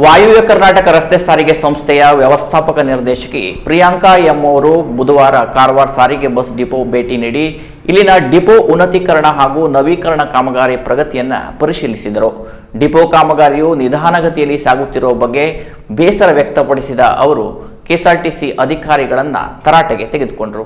ವಾಯುವ್ಯ ಕರ್ನಾಟಕ ರಸ್ತೆ ಸಾರಿಗೆ ಸಂಸ್ಥೆಯ ವ್ಯವಸ್ಥಾಪಕ ನಿರ್ದೇಶಕಿ ಪ್ರಿಯಾಂಕಾ ಎಂ ಅವರು ಬುಧವಾರ ಕಾರವಾರ ಸಾರಿಗೆ ಬಸ್ ಡಿಪೋ ಭೇಟಿ ನೀಡಿ ಇಲ್ಲಿನ ಡಿಪೋ ಉನ್ನತೀಕರಣ ಹಾಗೂ ನವೀಕರಣ ಕಾಮಗಾರಿ ಪ್ರಗತಿಯನ್ನು ಪರಿಶೀಲಿಸಿದರು. ಡಿಪೋ ಕಾಮಗಾರಿಯು ನಿಧಾನಗತಿಯಲ್ಲಿ ಸಾಗುತ್ತಿರುವ ಬಗ್ಗೆ ಬೇಸರ ವ್ಯಕ್ತಪಡಿಸಿದ ಅವರು, ಕೆಎಸ್ಆರ್ಟಿಸಿ ಅಧಿಕಾರಿಗಳನ್ನು ತರಾಟೆಗೆ ತೆಗೆದುಕೊಂಡರು.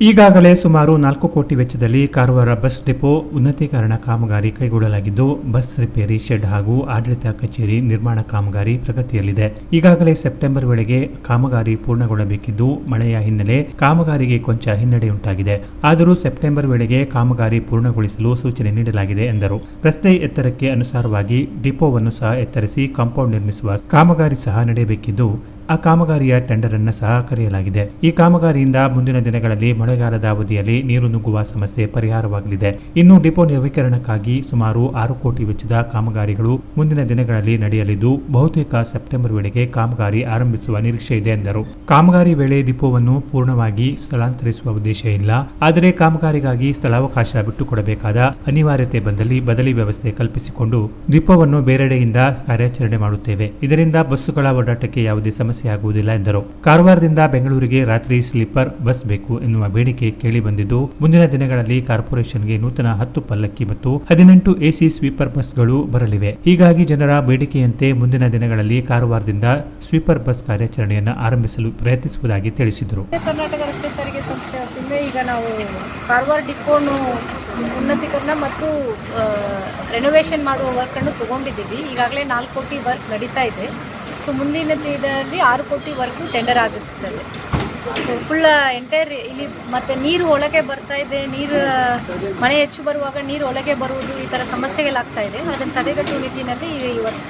ಈಗಾಗಲೇ ಸುಮಾರು ನಾಲ್ಕು ಕೋಟಿ ವೆಚ್ಚದಲ್ಲಿ ಕಾರವಾರ ಬಸ್ ಡಿಪೋ ಉನ್ನತೀಕರಣ ಕಾಮಗಾರಿ ಕೈಗೊಳ್ಳಲಾಗಿದ್ದು, ಬಸ್ ರಿಪೇರಿ ಶೆಡ್ ಹಾಗೂ ಆಡಳಿತ ಕಚೇರಿ ನಿರ್ಮಾಣ ಕಾಮಗಾರಿ ಪ್ರಗತಿಯಲ್ಲಿದೆ. ಈಗಾಗಲೇ ಸೆಪ್ಟೆಂಬರ್ ವೇಳೆಗೆ ಕಾಮಗಾರಿ ಪೂರ್ಣಗೊಳ್ಳಬೇಕಿದ್ದು, ಮಳೆಯ ಹಿನ್ನೆಲೆ ಕಾಮಗಾರಿಗೆ ಕೊಂಚ ಹಿನ್ನಡೆಯುಂಟಾಗಿದೆ. ಆದರೂ ಸೆಪ್ಟೆಂಬರ್ ವೇಳೆಗೆ ಕಾಮಗಾರಿ ಪೂರ್ಣಗೊಳಿಸಲು ಸೂಚನೆ ನೀಡಲಾಗಿದೆ ಎಂದರು. ರಸ್ತೆ ಎತ್ತರಕ್ಕೆ ಅನುಸಾರವಾಗಿ ಡಿಪೋವನ್ನು ಸಹ ಎತ್ತರಿಸಿ ಕಾಂಪೌಂಡ್ ನಿರ್ಮಿಸುವ ಕಾಮಗಾರಿ ಸಹ ನಡೆಯಬೇಕಿದ್ದು ಆ ಕಾಮಗಾರಿಯ ಟೆಂಡರ್ ಅನ್ನು ಸಹ ಕರೆಯಲಾಗಿದೆ. ಈ ಕಾಮಗಾರಿಯಿಂದ ಮುಂದಿನ ದಿನಗಳಲ್ಲಿ ಮಳೆಗಾಲದ ಅವಧಿಯಲ್ಲಿ ನೀರು ನುಗ್ಗುವ ಸಮಸ್ಯೆ ಪರಿಹಾರವಾಗಲಿದೆ. ಇನ್ನು ಡಿಪೋ ನವೀಕರಣಕ್ಕಾಗಿ ಸುಮಾರು ಆರು ಕೋಟಿ ವೆಚ್ಚದ ಕಾಮಗಾರಿಗಳು ಮುಂದಿನ ದಿನಗಳಲ್ಲಿ ನಡೆಯಲಿದ್ದು, ಬಹುತೇಕ ಸೆಪ್ಟೆಂಬರ್ ವೇಳೆಗೆ ಕಾಮಗಾರಿ ಆರಂಭಿಸುವ ನಿರೀಕ್ಷೆ ಇದೆ ಎಂದರು. ಕಾಮಗಾರಿ ವೇಳೆ ಡಿಪೋವನ್ನು ಪೂರ್ಣವಾಗಿ ಸ್ಥಳಾಂತರಿಸುವ ಉದ್ದೇಶ ಇಲ್ಲ. ಆದರೆ ಕಾಮಗಾರಿಗಾಗಿ ಸ್ಥಳಾವಕಾಶ ಬಿಟ್ಟುಕೊಡಬೇಕಾದ ಅನಿವಾರ್ಯತೆ ಬಂದಲ್ಲಿ ಬದಲಿ ವ್ಯವಸ್ಥೆ ಕಲ್ಪಿಸಿಕೊಂಡು ಡಿಪೋವನ್ನು ಬೇರೆಡೆಯಿಂದ ಕಾರ್ಯಾಚರಣೆ ಮಾಡುತ್ತೇವೆ. ಇದರಿಂದ ಬಸ್ಸುಗಳ ಓಡಾಟಕ್ಕೆ ಯಾವುದೇ ಸಮಸ್ಯೆ ಆಗುವುದಿಲ್ಲ ಎಂದರು. ಕಾರವಾರದಿಂದ ಬೆಂಗಳೂರಿಗೆ ರಾತ್ರಿ ಸ್ಲೀಪರ್ ಬಸ್ ಬೇಕು ಎನ್ನುವ ಬೇಡಿಕೆ ಕೇಳಿ ಬಂದಿದ್ದು, ಮುಂದಿನ ದಿನಗಳಲ್ಲಿ ಕಾರ್ಪೊರೇಷನ್ಗೆ ನೂತನ ಹತ್ತು ಪಲ್ಲಕ್ಕಿ ಮತ್ತು ಹದಿನೆಂಟು ಎಸಿ ಸ್ವೀಪರ್ ಬಸ್ಗಳು ಬರಲಿವೆ. ಹೀಗಾಗಿ ಜನರ ಬೇಡಿಕೆಯಂತೆ ಮುಂದಿನ ದಿನಗಳಲ್ಲಿ ಕಾರವಾರದಿಂದ ಸ್ವೀಪರ್ ಬಸ್ ಕಾರ್ಯಾಚರಣೆಯನ್ನು ಆರಂಭಿಸಲು ಪ್ರಯತ್ನಿಸುವುದಾಗಿ ತಿಳಿಸಿದರು. ಕರ್ನಾಟಕ ರಸ್ತೆ ಸಾರಿಗೆ ಸಂಸ್ಥೆ ಈಗ ನಾವು ಕಾರವಾರ ಡಿಪೋನು ಉನ್ನತೀಕರಣ ಮತ್ತು ರೆನೋವೇಷನ್ ಮಾಡುವ ವರ್ಕನ್ನು ತಗೊಂಡಿದ್ದೀವಿ. ಈಗಾಗಲೇ ನಾಲ್ಕು ಕೋಟಿ ವರ್ಕ್ ನಡೀತಾ ಇದೆ. ಸೊ ಮುಂದಿನ ದಿನದಲ್ಲಿ ಆರು ಕೋಟಿ ವರ್ಕು ಟೆಂಡರ್ ಆಗುತ್ತದೆ ಸೊ ಫುಲ್ ಎಂಟೈರ್ ಇಲ್ಲಿ ಮತ್ತು ನೀರು ಒಳಗೆ ಬರ್ತಾ ಇದೆ, ನೀರು ಮಳೆ ಹೆಚ್ಚು ಬರುವಾಗ ನೀರು ಒಳಗೆ ಬರುವುದು ಈ ಥರ ಸಮಸ್ಯೆಗಳಾಗ್ತಾ ಇದೆ. ಅದನ್ನು ತಡೆಗಟ್ಟುವ ನಿಟ್ಟಿನಲ್ಲಿ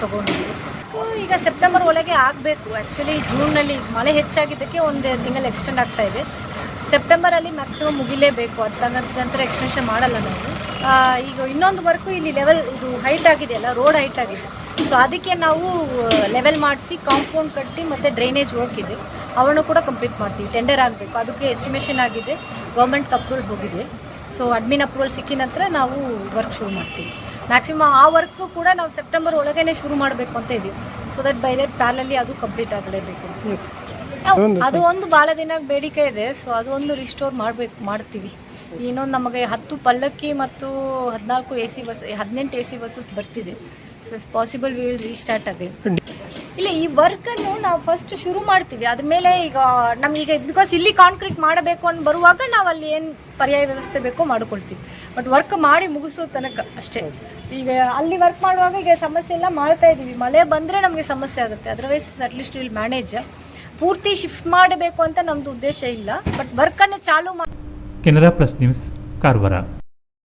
ತೊಗೊಂಡಿದ್ದೀವಿ. ಸೊ ಈಗ ಸೆಪ್ಟೆಂಬರ್ ಒಳಗೆ ಆಗಬೇಕು. ಆ್ಯಕ್ಚುಲಿ ಜೂನ್ನಲ್ಲಿ ಮಳೆ ಹೆಚ್ಚಾಗಿದ್ದಕ್ಕೆ ಒಂದು ತಿಂಗಳು ಎಕ್ಸ್ಟೆಂಡ್ ಆಗ್ತಾ ಇದೆ. ಸೆಪ್ಟೆಂಬರಲ್ಲಿ ಮ್ಯಾಕ್ಸಿಮಮ್ ಮುಗಿಲೇಬೇಕು. ಅದು ನಂತರ ಎಕ್ಸ್ಟೆನ್ಷನ್ ಮಾಡಲ್ಲ ನಾವು. ಈಗ ಇನ್ನೊಂದು ವರ್ಕು ಇಲ್ಲಿ ಲೆವೆಲ್ ಇದು ಹೈಟ್ ಆಗಿದೆಯಲ್ಲ ರೋಡ್ ಹೈಟ್ ಆಗಿದೆ. ಸೊ ಅದಕ್ಕೆ ನಾವು ಲೆವೆಲ್ ಮಾಡಿಸಿ ಕಾಂಪೌಂಡ್ ಕಟ್ಟಿ ಮತ್ತು ಡ್ರೈನೇಜ್ ವರ್ಕ್ ಇದೆ ಅವನ್ನು ಕೂಡ ಕಂಪ್ಲೀಟ್ ಮಾಡ್ತೀವಿ. ಟೆಂಡರ್ ಆಗಬೇಕು. ಅದಕ್ಕೆ ಎಸ್ಟಿಮೇಷನ್ ಆಗಿದೆ. ಗೌರ್ಮೆಂಟ್ ಅಪ್ರೂವಲ್ ಹೋಗಿದೆ. ಸೊ ಅಡ್ಮಿನ್ ಅಪ್ರೂವಲ್ ಸಿಕ್ಕಿದ ನಂತರ ನಾವು ವರ್ಕ್ ಶುರು ಮಾಡ್ತೀವಿ. ಮ್ಯಾಕ್ಸಿಮಮ್ ಆ ವರ್ಕ್ ಕೂಡ ನಾವು ಸೆಪ್ಟೆಂಬರ್ ಒಳಗೇ ಶುರು ಮಾಡಬೇಕು ಅಂತ ಇದ್ದೀವಿ so that by that parallel ಅದು ಕಂಪ್ಲೀಟ್ ಆಗಲೇಬೇಕು ಅದು ಒಂದು ಭಾಳ ದಿನ ಬೇಡಿಕೆ ಇದೆ. ಸೊ ಅದು ಒಂದು ರಿಸ್ಟೋರ್ ಮಾಡಬೇಕು ಮಾಡ್ತೀವಿ. ಇನ್ನೊಂದು ನಮಗೆ ಹತ್ತು ಪಲ್ಲಕ್ಕಿ ಮತ್ತು ಹದಿನಾಲ್ಕು ಎ ಸಿ ಬಸ್ ಹದಿನೆಂಟು ಎ ಸಿ ಬಸ್ಸಸ್ ಬರ್ತಿದೆ. So if possible we will restart ಅದೇ ಇಲ್ಲ, ಈ ವರ್ಕನ್ನು ನಾವು ಫಸ್ಟ್ ಶುರು ಮಾಡ್ತೀವಿ. ಅದ್ಮೇಲೆ ಈಗ ನಮಗೀಗ ಬಿಕಾಸ್ ಇಲ್ಲಿ ಕಾಂಕ್ರೀಟ್ ಮಾಡಬೇಕು ಅಂತ ಬರುವಾಗ ನಾವು ಅಲ್ಲಿ ಏನು ಪರ್ಯಾಯ ವ್ಯವಸ್ಥೆ ಬೇಕೋ ಮಾಡ್ಕೊಳ್ತೀವಿ. ಬಟ್ ವರ್ಕ್ ಮಾಡಿ ಮುಗಿಸೋ ತನಕ ಅಷ್ಟೇ. ಈಗ ಅಲ್ಲಿ ವರ್ಕ್ ಮಾಡುವಾಗ ಈಗ ಸಮಸ್ಯೆ ಎಲ್ಲ ಮಾಡ್ತಾ ಇದ್ದೀವಿ ಮಳೆ ಬಂದರೆ ನಮಗೆ ಸಮಸ್ಯೆ ಆಗುತ್ತೆ. Otherwise at least will manage ಪೂರ್ತಿ ಶಿಫ್ಟ್ ಮಾಡಬೇಕು ಅಂತ ನಮ್ದು ಉದ್ದೇಶ ಇಲ್ಲ. ಬಟ್ ವರ್ಕನ್ನು ಚಾಲೂ ಮಾಡಿ ಕೆನರಾ ಪ್ಲಸ್ ನ್ಯೂಸ್, ಕಾರವಾರ.